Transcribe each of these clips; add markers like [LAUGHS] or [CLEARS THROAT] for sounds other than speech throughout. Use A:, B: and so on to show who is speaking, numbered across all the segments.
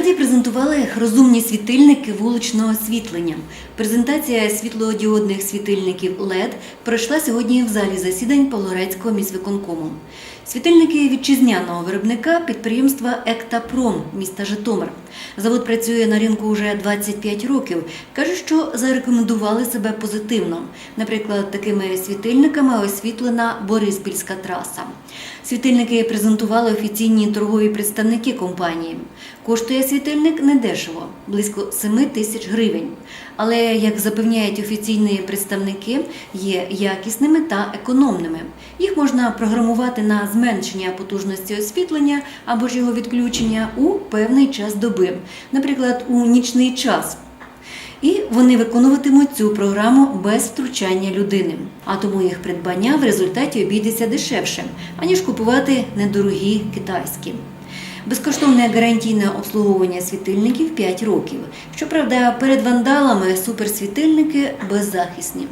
A: Раді презентували розумні світильники вуличного освітлення. Презентація світлодіодних світильників LED пройшла сьогодні в залі засідань Павлоградського міськвиконкому. Світильники вітчизняного виробника підприємства Ектапром міста Житомир. Завод працює на ринку вже 25 років. Кажуть, що зарекомендували себе позитивно. Наприклад, такими світильниками освітлена Бориспільська траса. Світильники презентували офіційні торгові представники компанії. Коштує світильник недешево, близько 7 тисяч гривень. Але, як запевняють офіційні представники, є якісними та економними. Їх можна програмувати на зменшення потужності освітлення або ж його відключення у певний час доби, наприклад, у нічний час. І вони виконуватимуть цю програму без втручання людини. А тому їх придбання в результаті обійдеться дешевше, аніж купувати недорогі китайські. Безкоштовне гарантійне обслуговування світильників 5 років. Щоправда, перед вандалами суперсвітильники беззахисні.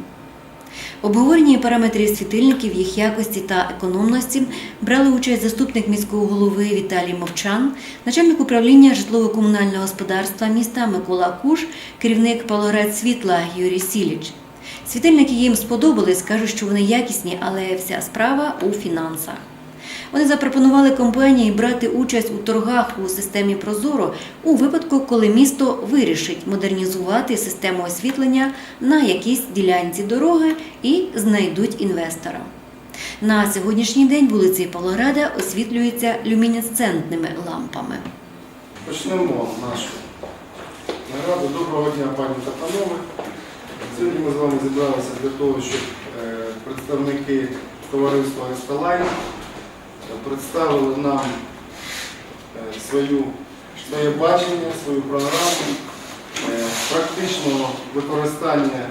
A: В обговоренні параметрів світильників, їх якості та економності брали участь заступник міського голови Віталій Мовчан, начальник управління житлово-комунального господарства міста Микола Куш, керівник Павлоград світла Юрій Сіліч. Світильники їм сподобались, кажуть, що вони якісні, але вся справа у фінансах. Вони запропонували компанії брати участь у торгах у системі Прозоро у випадку, коли місто вирішить модернізувати систему освітлення на якійсь ділянці дороги і знайдуть інвестора. На сьогоднішній день вулиці Павлограда освітлюються люмінесцентними лампами.
B: Почнемо нашу нараду. Доброго дня, пані та панове. Сьогодні ми з вами зібралися для того, щоб е, представники товариства Есталайн представили нам е, свою, своє бачення, свою програму е, практичного використання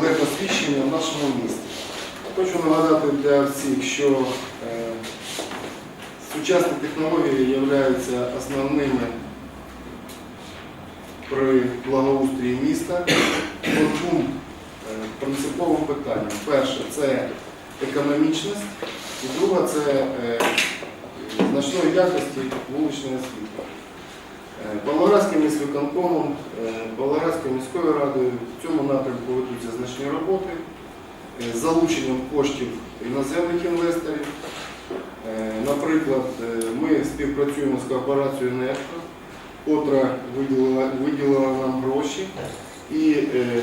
B: LED-освіщення в нашому місті. Хочу нагадати для всіх, що е, Сучасні технології являються основними при благоустрої міста. Принциповим питанням. Перше це економічність, і друге це е, значної якості вуличного освітлення. Е, Павлоградським міськвиконкомом, е, Павлоградською міською радою в цьому напрямку ведуться значні роботи е, з залученням коштів іноземних інвесторів. Е, Наприклад, е, ми співпрацюємо з корпорацією «Нефтро», котра виділила, виділила нам гроші і е,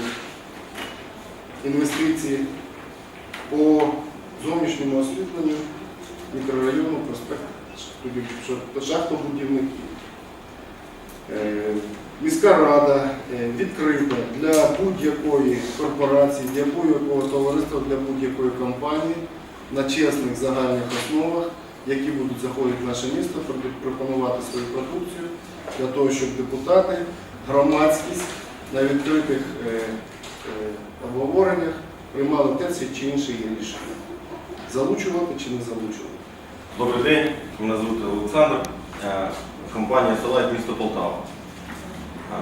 B: інвестиції по зовнішньому освітленню мікрорайону проспект шахтобудівників. Е, Міська рада е, відкрита для будь-якої корпорації, для будь-якого товариства, для будь-якої компанії на чесних загальних основах, які будуть заходити в наше місто, пропонувати свою продукцію для того, щоб депутати, громадськість на відкритих е, обговореннях приймали те чи інше рішення. Залучувати чи не залучувати.
C: Добрий день, мене звуть Олександр, е, компанія Селайт місто Полтава.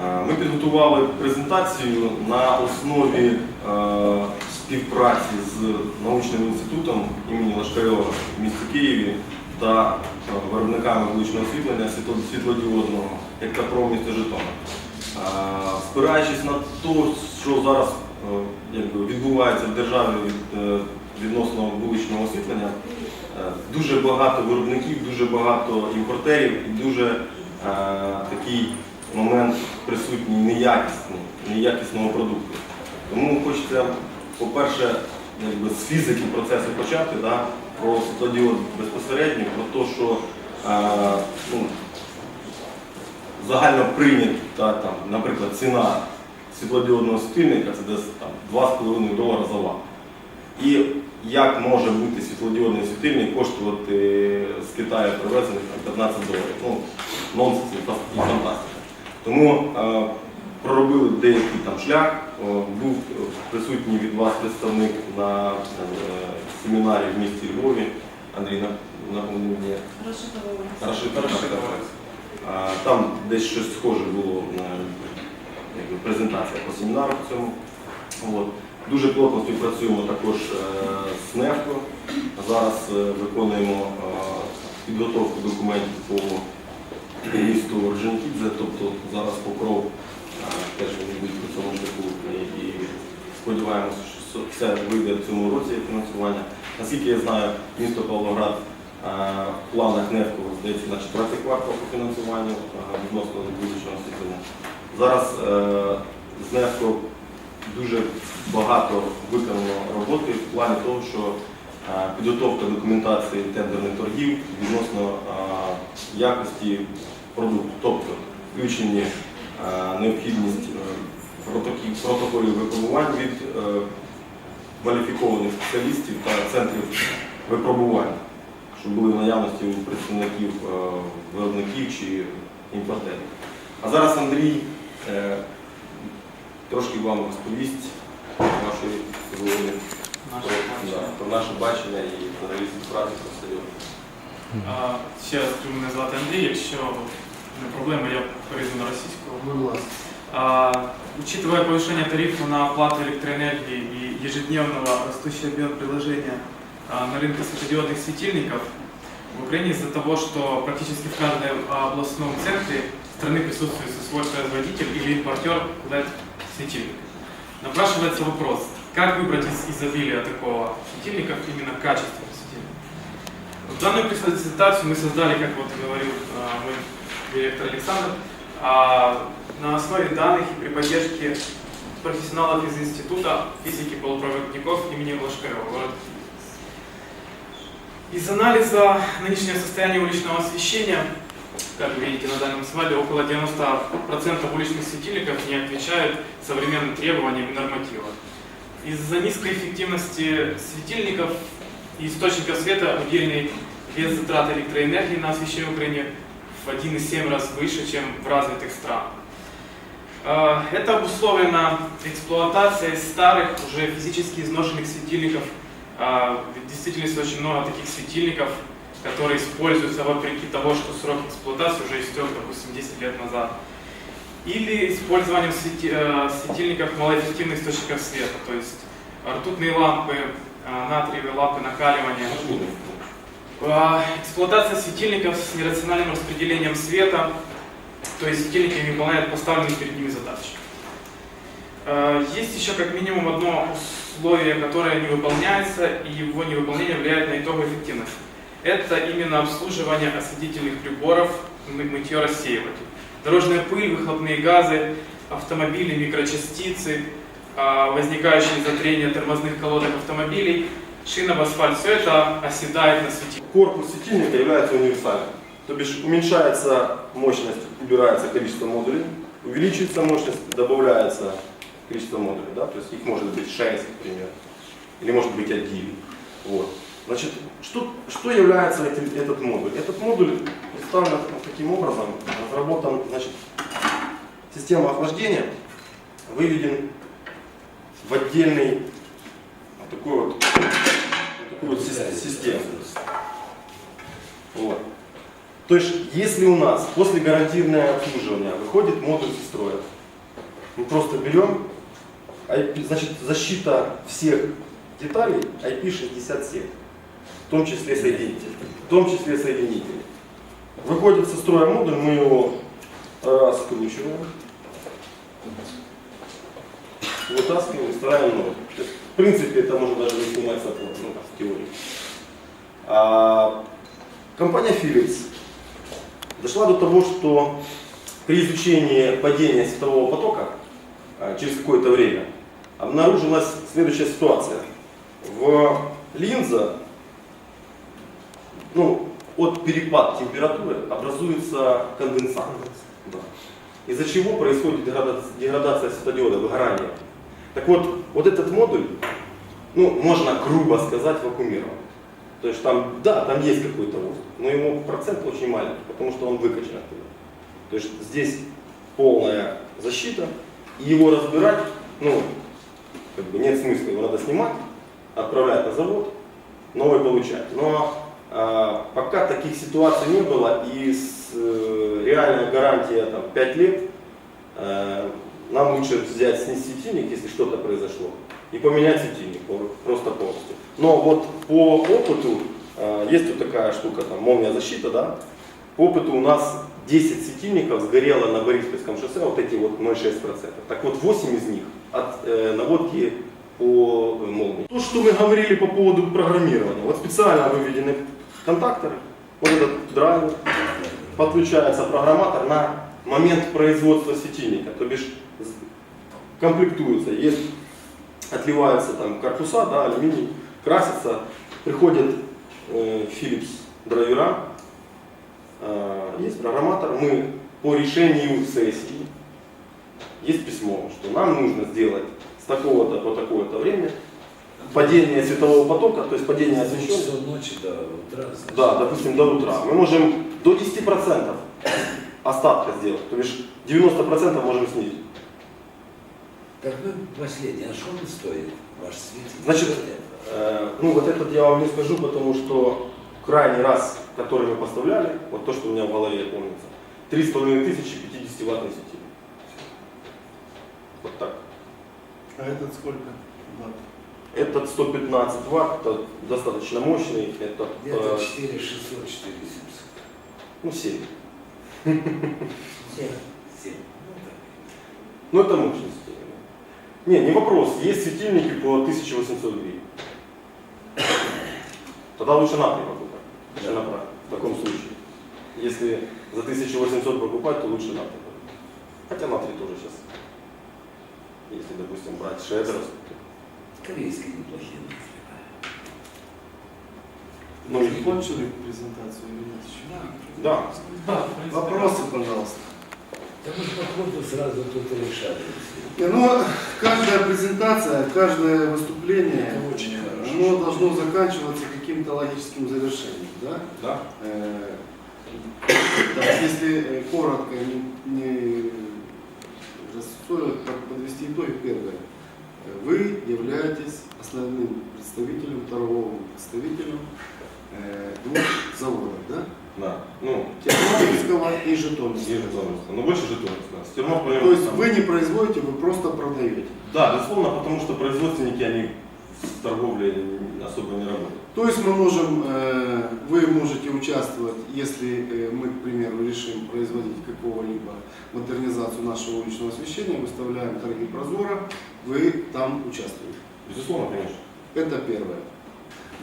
C: Е, Ми підготували презентацію на основі е, співпраці з научним інститутом імені Лашкарьова в місті Києві та виробниками вуличного освітлення світло- світлодіодного, як Капром місто Житомир. Спираючись на те, що зараз відбувається в державі відносно вуличного освітлення, Е, Дуже багато виробників, дуже багато імпортерів і дуже е, такий момент присутній неякісний, неякісного продукту. Тому хочеться, по-перше, з фізики процесу почати, да, про світлодіод безпосередньо, про те, що е, ну, загально прийнята, там, наприклад, ціна світлодіодного світильника це десь там, 2,5 долара за ватт. І як може бути світлодіодний світильник коштувати з Китаю привезених 15 доларів. Ну, нонсенс і фантастика. Тому е, проробили деякий там шлях. Був присутній від вас представник на е, семінарі в місті Львові. Андрій на- напомнив мені. Рашид, так, так, так. А, Там десь щось схоже було на якби, презентація по семінару в цьому. От. Дуже плотно співпрацюємо також е, з НЕФКО. Зараз е, виконуємо е, підготовку документів по місто Орджонікідзе, тобто зараз Покров теж вони будуть по цьому шляху і, сподіваємося, що це вийде в цьому році фінансування. Наскільки я знаю, місто Павлоград в планах НЕФКО здається на четвертий квартал по фінансуванню відносно вуличного освітлення. Зараз е, з НЕФКО дуже багато виконано роботи в плані того, що е, підготовка документації тендерних торгів відносно е, якості продукту, тобто включені е, необхідність протоколів випробувань від кваліфікованих спеціалістів та центрів випробувань, щоб були в наявності у представників виробників чи імпортерів. А зараз Андрій трошки вам розповість вашої голови
D: Наше
C: про,
D: бачення.
C: да, про наше бачення і взагалі співпрацю про стадіон.
D: А, Ще раз хотів мене звати Андрій, якщо не проблема, я перейду на російську.
B: Будь ласка.
D: А, Учитывая повышение тарифа на оплату электроэнергии и ежедневного растущего объема предложения а, на рынке светодиодных светильников, в Украине из-за того, что практически в каждом а, областном центре страны присутствует свой производитель или импортер LED-светильников. Напрашивается вопрос, как выбрать из изобилия такого светильников именно качественный светильник? В данную презентацию мы создали, как вот говорил а, мой директор Александр, а, на основе данных и при поддержке профессионалов из Института физики полупроводников имени Киев. Из анализа нынешнего состояния уличного освещения, как вы видите на данном слайде, около 90% уличных светильников не отвечают современным требованиям и нормативам. Из-за низкой эффективности светильников и источников света удельный вес затрат электроэнергии на освещение в Украине в 1,7 раз выше, чем в развитых странах. Э, Это обусловлено эксплуатацией старых, уже физически изношенных светильников. Э, В действительности очень много таких светильников, которые используются вопреки того, что срок эксплуатации уже истек, допустим, 10 лет назад. Или использованием э, светильников малоэффективных источников света, то есть ртутные лампы, э, натриевые лампы накаливания, а, Эксплуатация светильников с нерациональным распределением света, то есть светильники не выполняют поставленные перед ними задачи. А, Есть еще как минимум одно условие, которое не выполняется, и его невыполнение влияет на итоговую эффективность. Это именно обслуживание осветительных приборов, мы- мытье рассеивателей. Дорожная пыль, выхлопные газы, автомобили, микрочастицы, а, возникающие из-за трения тормозных колодок автомобилей, шина в асфальт, все это оседает на светильнике.
C: Корпус светильника является универсальным. То бишь уменьшается мощность, убирается количество модулей, увеличивается мощность, добавляется количество модулей. Да? То есть их может быть 6, например, или может быть один. Вот. Значит, что, что является этим, этот модуль? Этот модуль представлен таким образом, разработан, значит, система охлаждения, выведен в отдельный вот такой вот, такую вот сис- систему. Вот. То есть, если у нас после гарантийное обслуживания выходит модуль из строя, мы просто берем, значит, защита всех деталей IP67, в том числе соединители. В том числе соединители. Выходит со строя модуль, мы его раскручиваем, вытаскиваем и вставляем новый. В принципе, это можно даже не снимать с опоры, ну, в теории. А, компания Philips дошла до того, что при изучении падения светового потока а, через какое-то время обнаружилась следующая ситуация. В линза, ну, от перепад температуры образуется конденсат. Да. Из-за чего происходит деграда- деградация светодиода, выгорание. Так вот, вот этот модуль, ну, можно грубо сказать, вакуумирован. То есть там, да, там есть какой-то воздух, но ему процент очень маленький, потому что он выкачан оттуда. То есть здесь полная защита, и его разбирать, ну, как бы нет смысла, его надо снимать, отправлять на завод, новый получать. Но а, пока таких ситуаций не было, и с, э, реальная гарантия там, 5 лет, э, нам лучше взять, снести светильник, если что-то произошло, и поменять светильник просто полностью. Но вот по опыту, э, есть вот такая штука, там, молния защита, да, по опыту у нас 10 светильников сгорело на Бориспольском шоссе, вот эти вот 0,6%. Так вот 8 из них от э, наводки по молнии. То, что мы говорили по поводу программирования. Вот специально выведены контакторы, вот этот драйвер, подключается программатор на момент производства светильника, то бишь комплектуется, есть, отливаются там корпуса, да, алюминий, красится, приходит э, Philips драйвера, э, есть программатор, мы по решению сессии, есть письмо, что нам нужно сделать с такого-то по такое-то время падение светового потока, то есть падение освещенности.
E: часов ночи до утра. значит.
C: Да, допустим, до утра. Мы можем до 10% остатка сделать, то бишь 90% можем снизить.
E: Так, ну, последнее, а что он стоит, ваш светильник?
C: Значит. Э, ну вот этот я вам не скажу, потому что крайний раз, который мы поставляли, вот то, что у меня в голове помнится, 3,5 тысячи 50 ваттный светильник. Вот так.
B: А этот сколько? ватт?
C: Этот 115 ватт, это достаточно мощный, это
E: Где-то
C: э,
E: 4 600, 4 700.
C: ну 7.
E: 7. Ну, так.
C: Ну это мощный светильник. Не, не вопрос, есть светильники по 1800 гривен. Тогда лучше натрий покупать, чем направо, в таком случае. Если за 1800 покупать, то лучше покупать. Хотя натрий тоже сейчас. Если, допустим, брать шедерс.
E: Корейские неплохие нафиг.
C: Ну,
B: Вы
C: и-
B: закончили презентацию или нет еще?
C: да.
D: Да, принципе,
B: Вопросы, пожалуйста.
E: Да мы же походу сразу тут и решали.
B: Не, Ну, каждая презентация, каждое выступление,
E: Это очень хорошо.
B: оно должно заканчиваться каким-то логическим завершением, да?
C: Да?
B: Э, да, Если э, коротко, не, не под- подвести итоги, первое. Вы являетесь основным представителем, торговым представителем э, двух заводов, да?
C: Да. Ну,
B: Тернопольского и
C: и
B: Житомирского.
C: Ну, больше Житомирска. С Тернополем
B: То есть
C: там-
B: вы не производите, вы просто продаете.
C: Да, безусловно, потому что производственники, они в торговле особо не работают.
B: То есть мы можем, э, вы можете участвовать, если э, мы, к примеру, решим производить какого-либо модернизацию нашего уличного освещения, выставляем торги прозора, вы там участвуете.
C: Безусловно, конечно.
B: Это первое.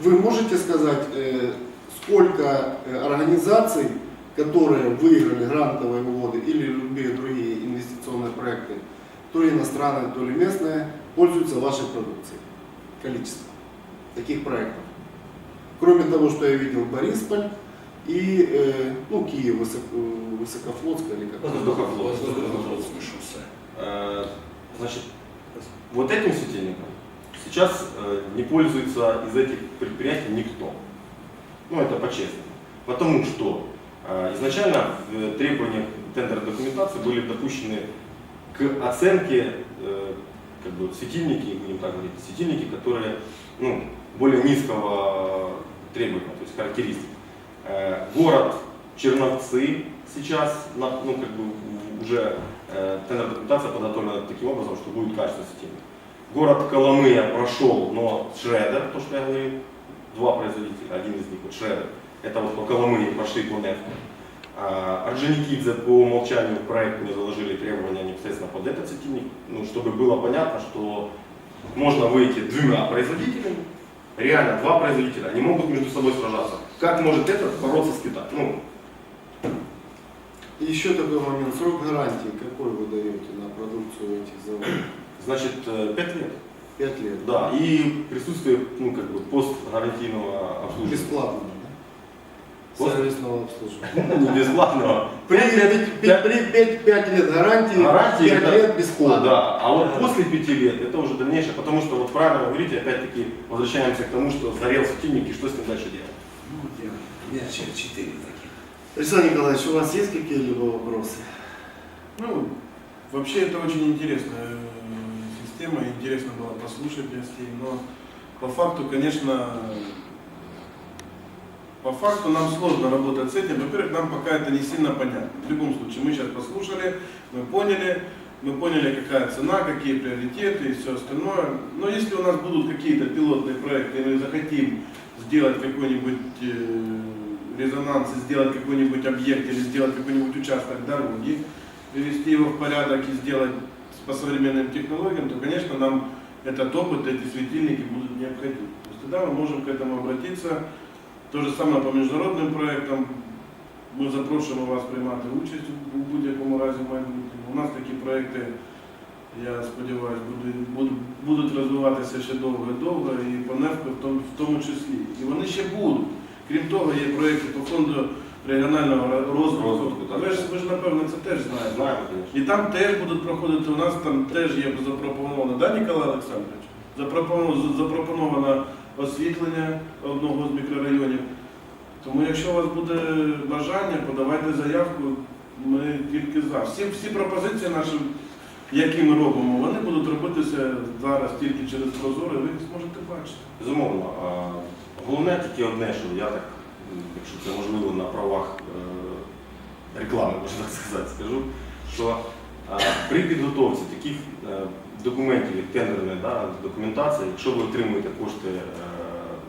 B: Вы можете сказать, э, сколько организаций, которые выиграли грантовые вводы или любые другие инвестиционные проекты, то ли иностранные, то ли местные, пользуются вашей продукцией? Количество таких проектов. Кроме того, что я видел Борисполь и э, ну, Киев, Высоко- Высокофлотская или как
C: Воздухофлот.
E: Воздухофлотское шоссе.
C: Э, Значит, вот этим светильником сейчас э, не пользуется из этих предприятий никто. Ну, это по-честному. Потому что э, изначально в требованиях тендерной документации были допущены к оценке э, как бы, светильники, будем так говорить, светильники, которые ну, более низкого требования, то есть характеристик. Э, Город Черновцы сейчас ну, как бы, уже э, тендерная документация подготовлена таким образом, что будет качество светильника. Город Коломыя прошел, но Шредер, то, что я говорил, два производителя, один из них вот Шредер, это вот по Коломые пошли по нефту. А Орджоникидзе по умолчанию в проект мне заложили требования непосредственно под этот светильник, ну, чтобы было понятно, что можно выйти двумя производителями, реально два производителя, они могут между собой сражаться. Как может этот бороться с Китаем? Ну,
B: И еще такой момент, срок гарантии, какой вы даете на продукцию этих заводов? [CLEARS THROAT]
C: значит, э, пять лет.
B: Пять лет.
C: Да, и присутствие, ну, как бы, постгарантийного обслуживания.
B: Бесплатно, Сервисного обслуживания. [LAUGHS]
C: Не бесплатного.
B: При
C: Пять лет, пять-
B: 5 лет гарантии,
C: Гарантии
B: 5
C: это-
B: лет бесплатно.
C: Да, а вот после пяти лет это уже дальнейшее, потому что вот правильно вы говорите, опять-таки возвращаемся к тому, что сгорел светильник и что с ним дальше делать.
E: Ну, вот я, у меня через 4 таких.
B: Александр Николаевич, у вас есть какие-либо вопросы?
F: Ну, вообще это очень интересная э, система, интересно было послушать гостей, но по факту, конечно, по факту нам сложно работать с этим. Во-первых, нам пока это не сильно понятно. В любом случае, мы сейчас послушали, мы поняли, мы поняли, какая цена, какие приоритеты и все остальное. Но если у нас будут какие-то пилотные проекты, и мы захотим сделать какой-нибудь э, резонанс сделать какой-нибудь объект или сделать какой-нибудь участок дороги, привести его в порядок и сделать по современным технологиям, то, конечно, нам этот опыт, эти светильники будут необходимы. То есть тогда мы можем к этому обратиться. То же самое по международным проектам. Ми запрошуємо вас приймати участь у будь-якому разі в майбутньому. У нас такі проекти, я сподіваюся, будуть, розвиватися ще довго і довго, і по НЕФКО в тому, числі. І вони ще будуть. Крім того, є проекти по фонду регіонального розвитку. Ви ж, ви ж напевно це теж знаєте.
C: Знаємо.
F: І там теж будуть проходити, у нас там теж є запропоновано, да, Ніколай Олександрович? Запропоновано освітлення одного з мікрорайонів. Тому якщо у вас буде бажання, подавайте заявку, ми тільки за. Всі, всі пропозиції наші, які ми робимо, вони будуть робитися зараз тільки через прозоро, і ви їх зможете бачити.
C: Безумовно. А, Головне тільки одне, що я так, якщо це можливо на правах е, реклами, можна так сказати, скажу, що при підготовці таких е, документів, як тендерна да, документація, якщо ви отримуєте кошти е,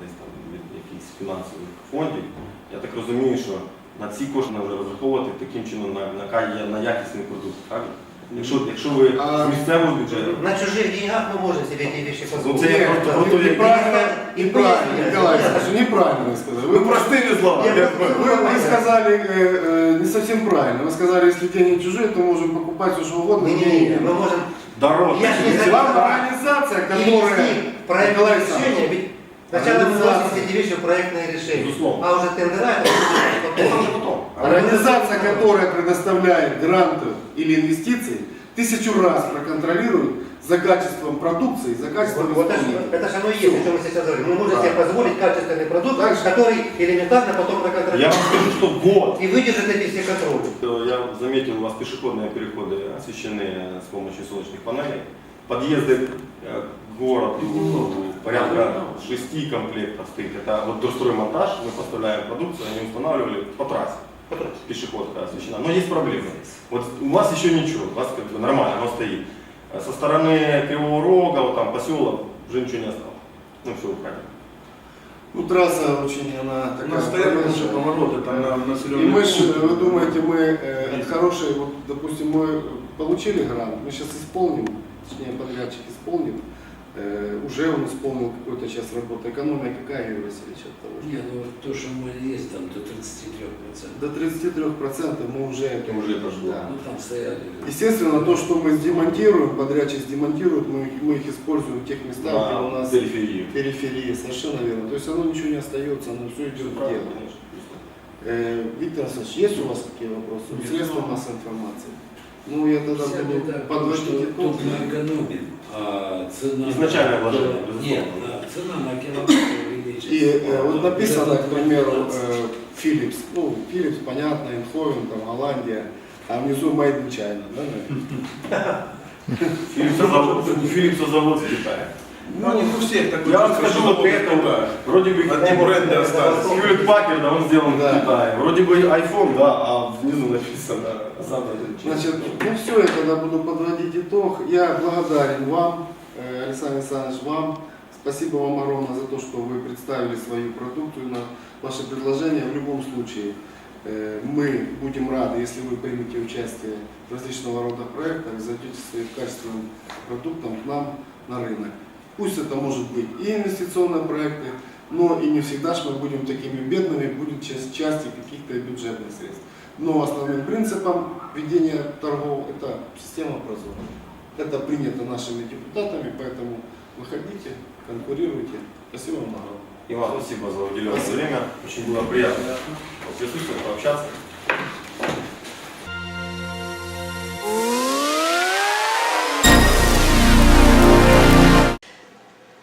C: десь там від якихось фінансових фондів, я так розумію, що на ці кошти треба розраховувати таким чином на, на, якісний продукт. правильно? Якщо, якщо ви
B: А-
C: з місцевого бюджету,
G: На чужих деньгах мы можем себе эти вещи
C: Ну,
G: позволить.
C: це я просто про те, як-
B: неправильно,
G: И
B: неправильно. Николай Александрович, неправильно вы сказали. Вы
C: ви простими словами.
G: Я.
B: Вы, вы сказали э, э, не совсем правильно. Вы сказали, если деньги чужие, то можем покупать все, что угодно.
G: Не-не-не, мы можем
C: Дорожче.
G: Я ж не
B: Если вам организация, которая...
G: перевести проектное
B: Николай Александрович,
G: решение, ведь сначала мы
B: Организация.
G: вносим эти вещи в проектное решение,
C: Безусловно.
G: а уже тендера это потом.
C: уже потом.
B: Организация, которая предоставляет гранты или инвестиции, тысячу раз проконтролирует за качеством продукции, за качеством
G: Вот, вот это, это же оно и есть, о чем мы сейчас говорим. Мы можем
B: Да.
G: себе позволить качественный продукт,
B: Так же.
G: который элементарно потом
C: Я
G: проконтролирует.
C: вам скажу, что год.
G: И выдержит эти все контроли.
C: Э, Я заметил, у вас пешеходные переходы освещены с помощью солнечных панелей. Подъезды э, к городу порядка шести комплектов стоит. Это вот достроймонтаж, мы поставляем продукцию, они устанавливали по трассе. Пешеходка освещена. Но есть проблемы. Вот у вас еще ничего, у вас как бы нормально, оно стоит. А Со стороны Кривого Рога, вот там поселок, уже ничего не осталось. Ну все, уходим.
B: Ну, трасса очень, она
F: У
B: такая...
F: нас стоят наши повороты там на
B: И
F: населенные
B: мы ж,
F: пункты.
B: вы думаете, мы э, от хорошей, вот, допустим, мы получили грант, мы сейчас исполним, точнее, подрядчик исполнит, уже он исполнил какую-то часть работы. Экономия какая, Юрий Васильевич, от того, что-
E: Не, ну то, что мы есть там до 33%.
B: До 33% мы уже это
C: Уже прошло.
B: Да.
E: Ну там стояли.
B: Естественно, то, что мы сдемонтируем, подрядчик сдемонтирует, мы, их- мы их используем в тех местах, где у
C: На
B: нас
C: периферии.
B: периферии, совершенно верно. То есть оно ничего не остается, оно все идет в дело.
C: конечно.
B: Э, Виктор Александрович, есть у вас какие вопросы?
F: Нет.
B: Средства массовой информации. Ну, я тогда буду подводить итог.
E: тут мы экономим, а цена...
C: Изначальное
E: на-
C: вложение,
E: Нет, да, цена на километр увеличится.
B: И э, вот написано, к примеру,
E: 15.
B: э, Philips. Ну, Philips, понятно, Инховен, там, Голландия, а внизу Made in China, да?
C: Филипсозавод, в Китае.
F: Ну, не у всех такой
C: Я вам скажу,
F: что
C: вот
F: вот
C: это
F: такая.
C: Вроде бы
F: Одни бренды остались.
C: Хьюлет Пакер, да, он сделан в Китае. Вроде бы iPhone, да, а внизу написано сам
B: Значит, ну все, я тогда буду подводить итог. Я благодарен вам, э, Александр Александрович, вам. Спасибо вам огромное за то, что вы представили свою продукцию на ваше предложение. В любом случае, э, мы будем рады, если вы примете участие в различного рода проектах, зайдете своим качественным продуктом к нам на рынок. Пусть это может быть и инвестиционные проекты, но и не всегда же мы будем такими бедными, будет часть, части каких-то и бюджетных средств. Но основным принципом ведения торгов это система прозора. Это принято нашими депутатами, поэтому выходите, конкурируйте. Спасибо вам огромное.
C: И вам спасибо за уделенное
B: Спасибо.
C: время. Очень было приятно присутствовать, пообщаться.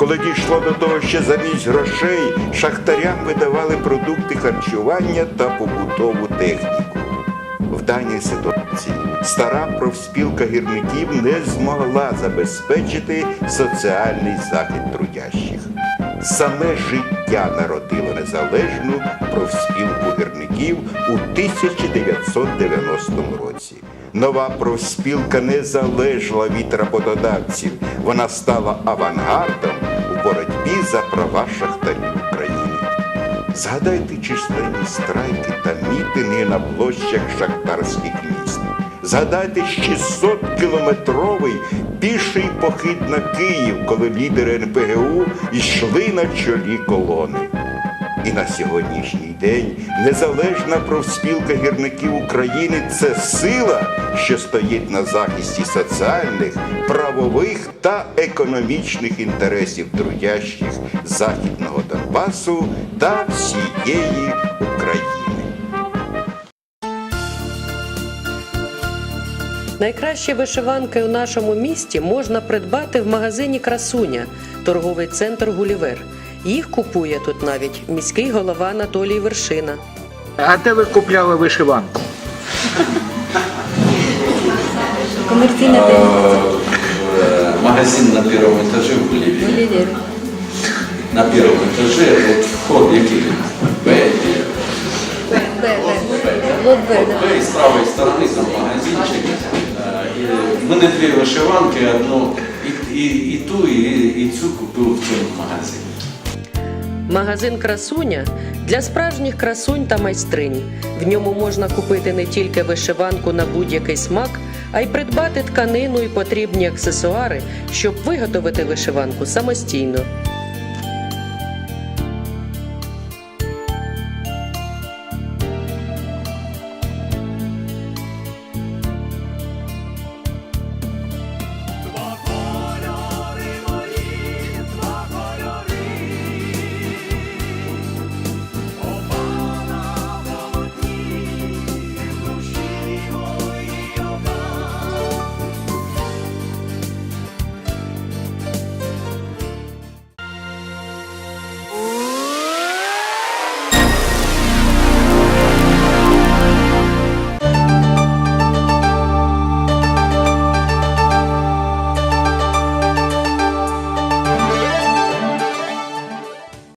H: Коли дійшло до того, що замість грошей шахтарям видавали продукти харчування та побутову техніку. В даній ситуації стара профспілка гірників не змогла забезпечити соціальний захист трудящих. Саме життя народило незалежну профспілку гірників у 1990 році. Нова профспілка не залежала від роботодавців. Вона стала авангардом боротьбі за права шахтарів України. Згадайте численні страйки та мітинги на площах шахтарських міст. Згадайте 600-кілометровий піший похід на Київ, коли лідери НПГУ йшли на чолі колони. І на сьогоднішній день незалежна профспілка гірників України це сила, що стоїть на захисті соціальних, правових та економічних інтересів трудящих Західного Донбасу та всієї України.
I: Найкращі вишиванки у нашому місті можна придбати в магазині Красуня, торговий центр Гулівер. Їх купує тут навіть міський голова Анатолій Вершина.
J: А де ви купляли вишиванку?
A: Комерційна
E: Э, Магазин на первом этаже в Боливии. На первом этаже, вот вход який? Б. или
A: Лот Б,
E: Б, і з правої сторони там магазинчик. Е, і в мене дві вишиванки, одну і, і, і ту, і, і цю купив в цьому магазині.
I: Магазин Красуня для справжніх красунь та майстринь. В ньому можна купити не тільки вишиванку на будь-який смак, а й придбати тканину і потрібні аксесуари, щоб виготовити вишиванку самостійно.